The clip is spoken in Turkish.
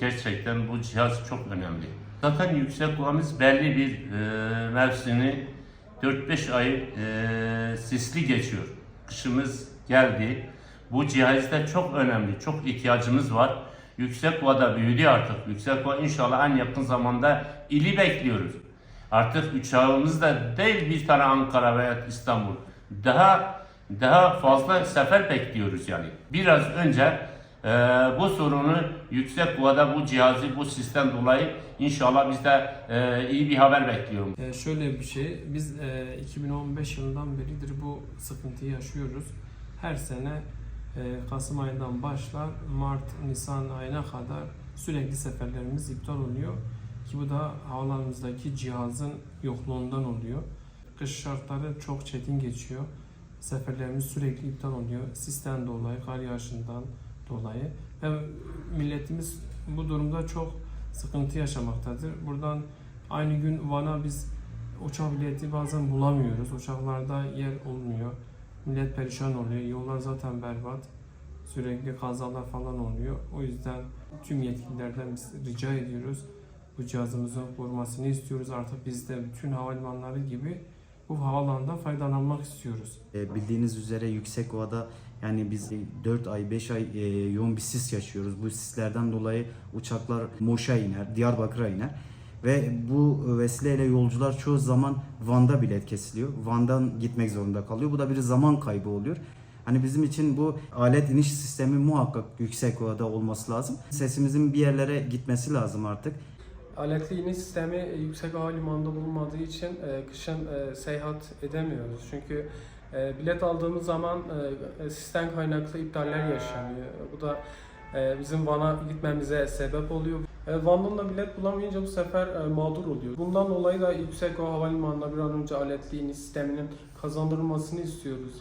Gerçekten bu cihaz çok önemli. Zaten yüksek kulağımız belli bir e, mevsimi 4-5 ay e, sisli geçiyor. Kışımız geldi. Bu cihazda çok önemli, çok ihtiyacımız var. Yüksek Kuva'da büyüdü artık. Yüksek Kuva inşallah en yakın zamanda ili bekliyoruz. Artık uçağımız da değil bir tane Ankara veya İstanbul. Daha daha fazla sefer bekliyoruz yani. Biraz önce e, bu sorunu yüksek kuvada bu cihazı bu sistem dolayı inşallah biz de e, iyi bir haber bekliyorum. Ee, şöyle bir şey, biz e, 2015 yılından beridir bu sıkıntıyı yaşıyoruz. Her sene e, Kasım ayından başlar, Mart, Nisan ayına kadar sürekli seferlerimiz iptal oluyor. Ki bu da havalarımızdaki cihazın yokluğundan oluyor. Kış şartları çok çetin geçiyor. Seferlerimiz sürekli iptal oluyor. Sisten dolayı, kar yağışından dolayı. Ve milletimiz bu durumda çok sıkıntı yaşamaktadır. Buradan aynı gün Van'a biz uçak bileti bazen bulamıyoruz. Uçaklarda yer olmuyor. Millet perişan oluyor. Yollar zaten berbat. Sürekli kazalar falan oluyor. O yüzden tüm yetkililerden biz rica ediyoruz. Bu cihazımızın korumasını istiyoruz. Artık biz de bütün havalimanları gibi bu havalandan faydalanmak istiyoruz. E, bildiğiniz üzere yüksek ovada yani biz 4 ay 5 ay e, yoğun bir sis yaşıyoruz. Bu sislerden dolayı uçaklar Moş'a iner, Diyarbakır'a iner. Ve bu vesileyle yolcular çoğu zaman Van'da bilet kesiliyor. Van'dan gitmek zorunda kalıyor. Bu da bir zaman kaybı oluyor. Hani bizim için bu alet iniş sistemi muhakkak yüksek ovada olması lazım. Sesimizin bir yerlere gitmesi lazım artık. Aletli iniş sistemi e, yüksek havalimanında bulunmadığı için e, kışın e, seyahat edemiyoruz. Çünkü e, bilet aldığımız zaman e, sistem kaynaklı iptaller yaşanıyor. Bu da e, bizim Van'a gitmemize sebep oluyor. E, Van'dan da bilet bulamayınca bu sefer e, mağdur oluyor. Bundan dolayı da yüksek hava havalimanına bir an önce aletli iniş sisteminin kazandırılmasını istiyoruz.